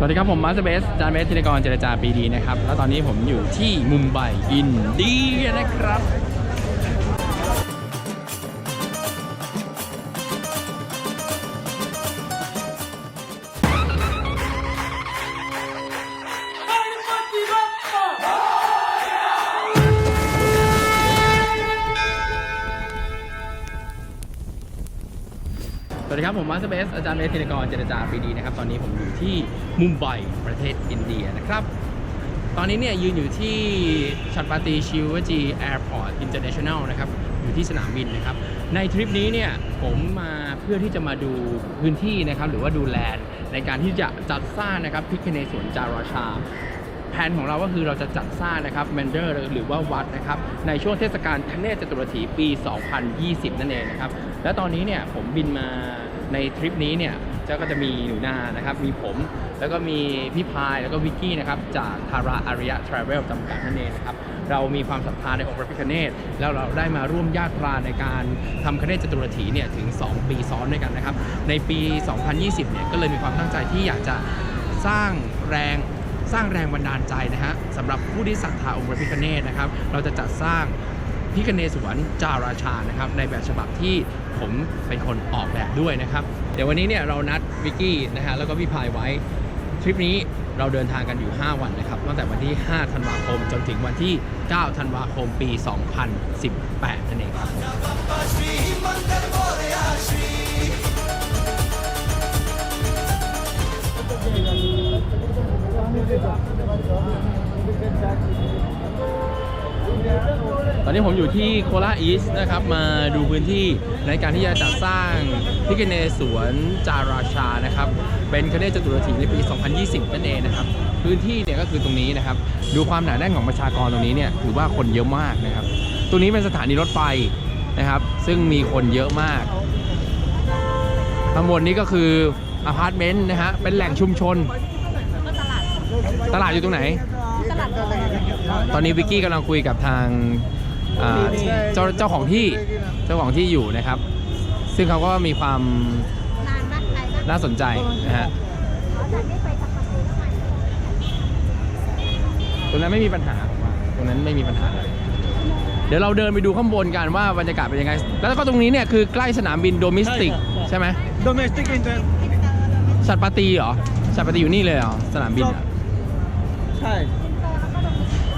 สวัสดีครับผมมาสเบสจานเบสธินกรเจรจาปีดีนะครับ แล้วตอนนี้ผมอยู่ที่มุมไบอินเดียนะครับ วัสดีครับ ผมมาสเบสอาจารย์เบสธินกรเจรจาปีดีนะครับ ตอนนี้ผมอยู่ที่มุมไบประเทศอินเดียนะครับ ตอนนี้เนี่ยยืนอยู่ที่ชัดปาตีชิวจีแอร์พอร์ตอินเตอร์เนชั่นแนลนะครับ อยู่ที่สนามบินนะครับ ในทริปนี้เนี่ยผมมาเพื่อที่จะมาดูพื้นที่นะครับ หรือว่าดูแลนในการที่จะจัดสร้างนะครับพิคเนสวนจาราชาแผนของเราก็คือเราจะจัดสร้างนะครับแมนเดอร์หรือว่าวัดนะครับในช่วงเทศกาลทเนศจตุรถีปี 2020 นั่นเองนะครับ และตอนนี้เนี่ยผมบินมา ในทริปนี้เนี่ยเจ้าก็จะมีหนูนานะครับ มีผมแล้วก็มีพี่พายแล้วก็วิกกี้นะครับ จากทาราอาริยะทราเวลจำกัดนั่นเองนะครับ เรามีความศรัทธาในองค์พระพิฆเนศแล้วเราได้มาร่วมญาตราในการทำคเนศจตุรถีเนี่ยถึง 2 ปีซ้อนด้วยกันนะครับ ในปี 2020 เนี่ยก็เลยมีความตั้งใจที่อยากจะสร้างแรงสร้างแรงบันดาลใจนะฮะสำหรับผู้ที่ศรัทธาองค์พระพิฆเนศนะครับ เราจะจัดสร้าง พิฆเนสวนจาราชานะครับในแบบฉบับที่ผมเป็นคนออกแบบด้วยนะครับ เดี๋ยววันนี้เนี่ยเรานัดวิกกี้นะฮะแล้วก็พี่พายไว้ทริปนี้เราเดินทางกันอยู่ 5 วันนะครับตั้งแต่วันที่ 5 ธันวาคม จนถึงวันที่ 9 ธันวาคมปี 2018 นั่นเองครับผม ตอนนี้ผมอยู่ที่โคราชอีส์นะครับ มาดูพื้นที่ในการที่จะจัดสร้างพิกเนสวนจาราชานะครับ เป็นคเนศจตุรถีในปี 2020 นั่นเองนะครับ พื้นที่เนี่ยก็คือตรงนี้นะครับ ดูความหนาแน่นของประชากรตรงนี้เนี่ยถือว่าคนเยอะมากนะครับ ตรงนี้เป็นสถานีรถไฟนะครับ ซึ่งมีคนเยอะมากทั้งหมดนี้ก็คืออพาร์ตเมนต์นะฮะ เป็นแหล่งชุมชน ตลาดตลาดอยู่ตรงไหน ตลาด ตอนนี้วิกกี้กำลังคุยกับทางอ่าเจ้าเจ้าของที่เจ้าของที่อยู่นะครับ ซึ่งเขาก็มีความนานมากไกลมากน่าสนใจนะฮะเขาจะได้ไปทำประตูแล้วมันตรงนั้นไม่มีปัญหาผมว่าตรงนั้นไม่มีปัญหาเดี๋ยวเราเดินไปดูข้างบนกันว่าบรรยากาศเป็นยังไง แล้วก็ตรงนี้เนี่ยคือใกล้สนามบินโดมิสติกใช่ไหม domestic inter ชัดปาตีเหรอชัดปาตีอยู่นี่เลยเหรอสนามบินอะ ใช่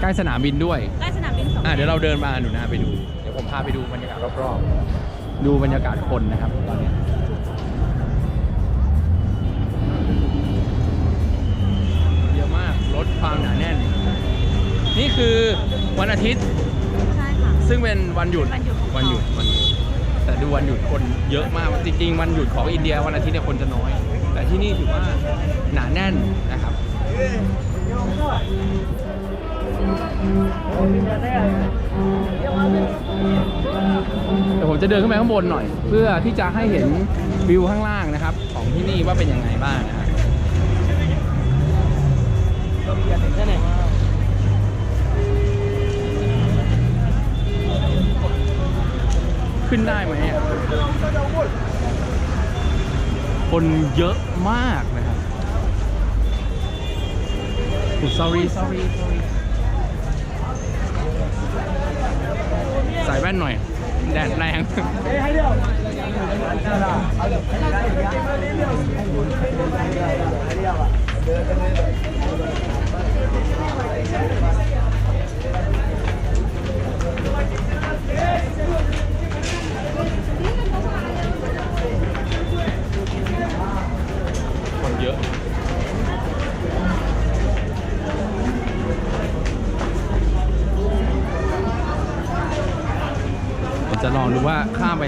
ใกล้สนามบินด้วย ใกล้สนามบินสองอะเดี๋ยวเราเดินมาหนูนาไปดู เดี๋ยวผมพาไปดูบรรยากาศรอบๆ ดูบรรยากาศคนนะครับ ตอนเนี้ยเยอะมากรถความหนาแน่น นี่คือวันอาทิตย์ ใช่ค่ะ ซึ่งเป็นวันหยุดวันหยุดของวันหยุดวันหยุดแต่ดูวันหยุดคนเยอะมากจริงๆวันหยุดของอินเดียวันอาทิตย์เนี่ยคนจะน้อย แต่ที่นี่ถือว่าหนาแน่นนะครับ เดี๋ยวผมจะเดินขึ้นไปข้างบนหน่อย เพื่อที่จะให้เห็นวิวข้างล่างนะครับ ของที่นี่ว่าเป็นยังไงบ้างนะครับขึ้นได้ไหมอะคนเยอะมากนะครับ sorry sorry sorry ว่นหน่อย แดดแรงค องดูว่าข้ามไป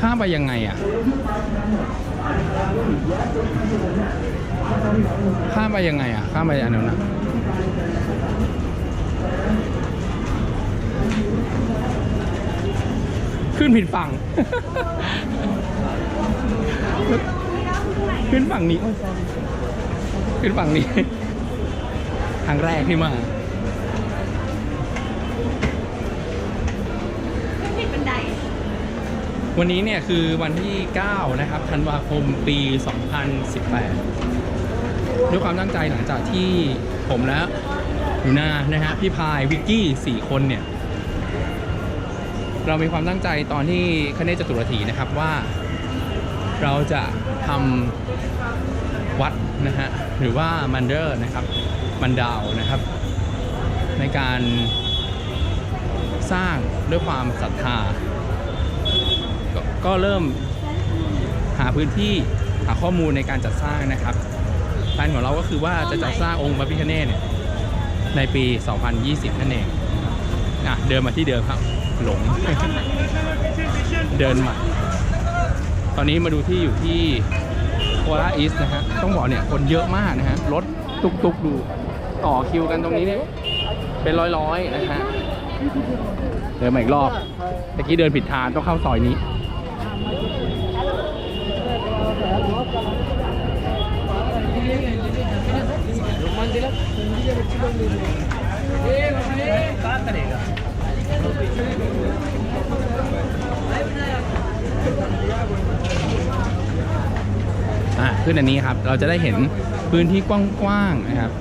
ข้ามไปยังไงอะ ข้ามไปยังไงอะ ข้ามไปอันนั้นนะขึ้นผิดฝั่ง ขึ้นฝั่งนี้ ขึ้นฝั่งนี้ ครั้งแรกที่มา วันนี้เนี่ยคือวันที่ 9 นะครับธันวาคมปี 2018 ด้วยความตั้งใจหลังจากที่ผมและหนูนานะฮะพี่พายวิกกี้สี่คนเนี่ย เรามีความตั้งใจตอนที่คเนศจตุรถีนะครับว่า เราจะทำวัดนะฮะหรือว่ามันเดอร์นะครับมันดาวนะครับ ในการสร้างด้วยความศรัทธา ก็เริ่มหาพื้นที่หาข้อมูลในการจัดสร้างนะครับแผนของเราก็คือว่าจะจัดสร้างองค์พระพิฆเนศเนี่ยในปี 2020 นั่นเองอะเดินมาที่เดิมครับ หลง เดินมา ตอนนี้มาดูที่อยู่ที่โคราอีสนะฮะ ต้องบอกเนี่ยคนเยอะมากนะฮะ รถตุกๆดู ต่อคิวกันตรงนี้เนี่ย เป็นร้อยๆนะฮะ เดินมาอีกรอบตะกี้เดินผิดทางต้องเข้าซอยนี้ อะขึ้นอันนี้ครับ เราจะได้เห็นพื้นที่กว้างๆนะครับ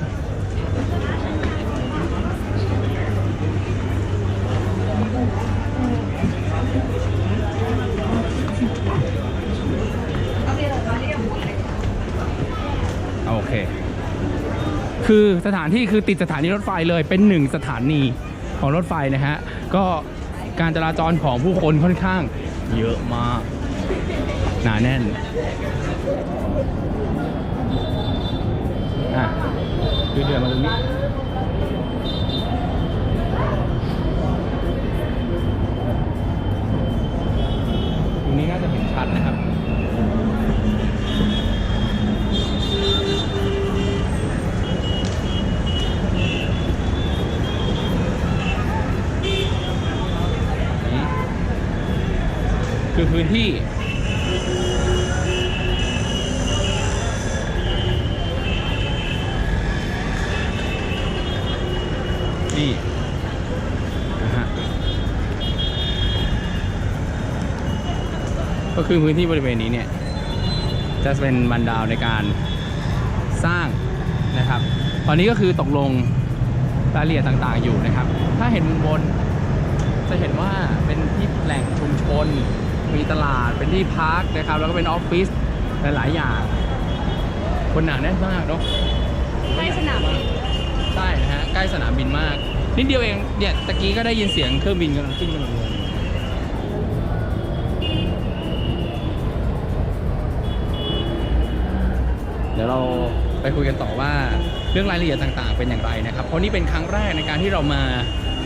คือสถานที่คือติดสถานีรถไฟเลยเป็นหนึ่งสถานีของรถไฟนะฮะ ก็การจราจรของผู้คนค่อนข้างเยอะมาก หนาแน่นอะคือเดือมาตรงนี้ตรงนี้น่าจะเห็นชัดนะครับ นี่นะฮะก็คือพื้นที่บริเวณนี้เนี่ย จะเป็นบันดาวในการสร้างนะครับ ตอนนี้ก็คือตกลงรายละเอียดต่างๆอยู่นะครับ ถ้าเห็นมุมบนจะเห็นว่าเป็นที่แหล่งชุมชน มีตลาดเป็นที่พักนะครับ แล้วก็เป็นออฟฟิศหลายๆอย่าง คนหนาแน่นมากเนาะใกล้สนามบิน ใช่นะฮะใกล้สนามบินมาก นิดเดียวเองเนี่ยตะกี้ก็ได้ยินเสียงเครื่องบินกำลังขึ้นกำลังลงเดี๋ยวเราไปคุยกันต่อว่าเรื่องรายละเอียดต่างๆ เป็นอย่างไรนะครับ เพราะนี่เป็นครั้งแรกในการที่เรามา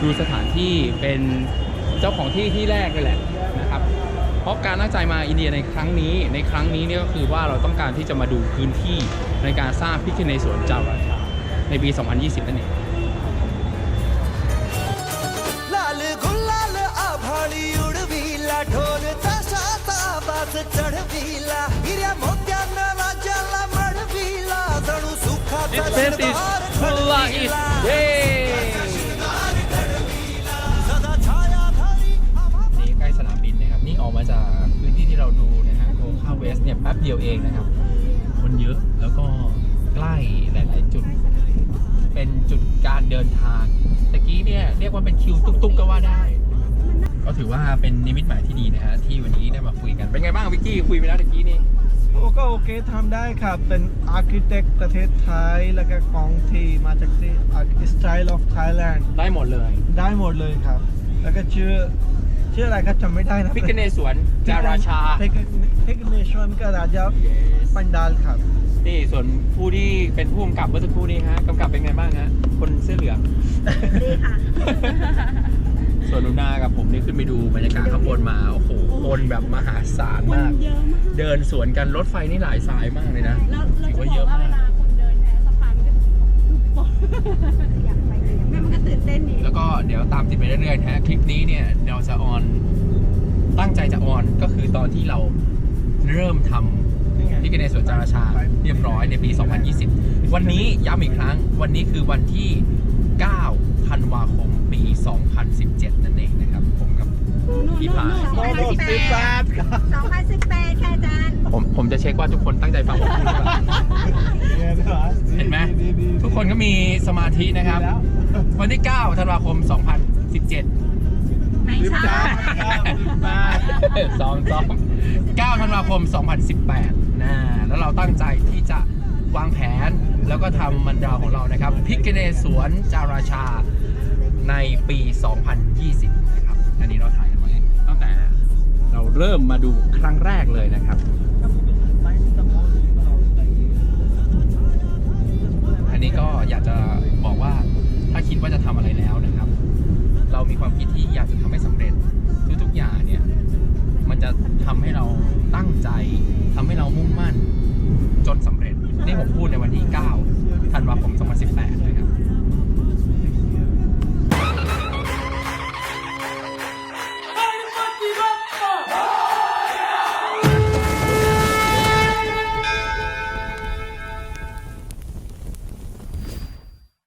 ดูสถานที่เป็นเจ้าของที่ที่แรกเลยแหละนะครับ เพราะการตั้งใจมาอินเดียในครั้งนี้ ในครั้งนี้เนี่ยก็คือว่าเราต้องการที่จะมาดูพื้นที่ในการสร้างพิคเนศวนเจ้าราชา ในปี 2020 นั่นเองนี่ใกล้สนามบินนะครับ นี่ออกมาจากพื้นที่ที่เราดูนะฮะโกคาเวสเนี่ยแป๊บเดียวเองนะครับ คนเยอะแล้วก็ใกล้หลาย ๆ จุด เป็นจุดการเดินทางตะกี้เนี่ยเรียกว่าเป็นคิวตุ๊กๆก็ว่าได้ ก็ถือว่าเป็นนิมิตหมายที่ดีนะฮะที่วันนี้ได้มาคุยกัน เป็นไงบ้างวิกกี้คุยไปแล้วตะกี้นี่โอ้ก็โอเคทำได้ครับ เป็นอาร์เคเต็กประเทศไทย แล้วก็ของที่มาจากที่ Style of Thailand ได้หมดเลย ได้หมดเลยครับ แล้วก็ชื่อชื่ออะไรครับจำไม่ได้นะพิกเนสวนจาราชาเทคเนชวนก็ราชาปันดาลครับ นี่ส่วนผู้ที่เป็นผู้กำกับเมื่อสักครู่นี้ฮะกำกับเป็นไงบ้างฮะคนเสื้อเหลือง ดีค่ะ ส่วนหนูนากับผมนี่ขึ้นไปดูบรรยากาศข้างบนมาโอ้โหคนแบบมหาศาลมาก เยอะมาก เดินสวนกันรถไฟนี่หลายสายมากเลยนะ แล้วเราถือจะว่าบเยอกอะว่าเวมากลาคนเดินแพ้สะพานมันก็โป๊ะอยากไปแม่มันก็ตื่นเต้นดีแล้วก็เดี๋ยวตามติดไปเรื่อยๆนะฮะคลิปนี้เนี่ยเราจะออนตั้งใจจะออนก็คือตอนที่เราเริ่มทำ พิกเนสวนจาราชาเรียบร้อยในปี 2020 วันนี้ย้ำอีกครั้ง วันนี้คือวันที่ 9 ธันวาคม ปี 2017 นั่นเองนะครับ ผมกับพี่พายสองพันสิบแปดสองพันสิบแปดค่ะอาจารย์ผมผมจะเช็คว่าทุกคนตั้งใจฟังผมพูดหรือเปล่าเห็นไหมทุกคนก็มีสมาธินะครับ วันที่ 9 ธันวาคม 2017 ไม่ใช่ซ้อมซ้อม9ธันวาคม 2018 นะแล้วเราตั้งใจที่จะวางแผนแล้วก็ทำมันดาวของเรานะครับพิกเนสวนจาราชาในปี 2020 นะครับ อันนี้เราถ่ายกันไว้ตั้งแต่เราเริ่มมาดูครั้งแรกเลยนะครับ อันนี้ก็อยากจะบอกว่าถ้าคิดว่าจะทำอะไรแล้วนะครับ เรามีความคิดที่อยากจะทำให้สำเร็จทุกๆอย่าง จะทำให้เราตั้งใจ ทำให้เรามุ่งมั่นจนสำเร็จ นี่ผมพูดในวันที่ 9 ธันวาคม 2018นะครับ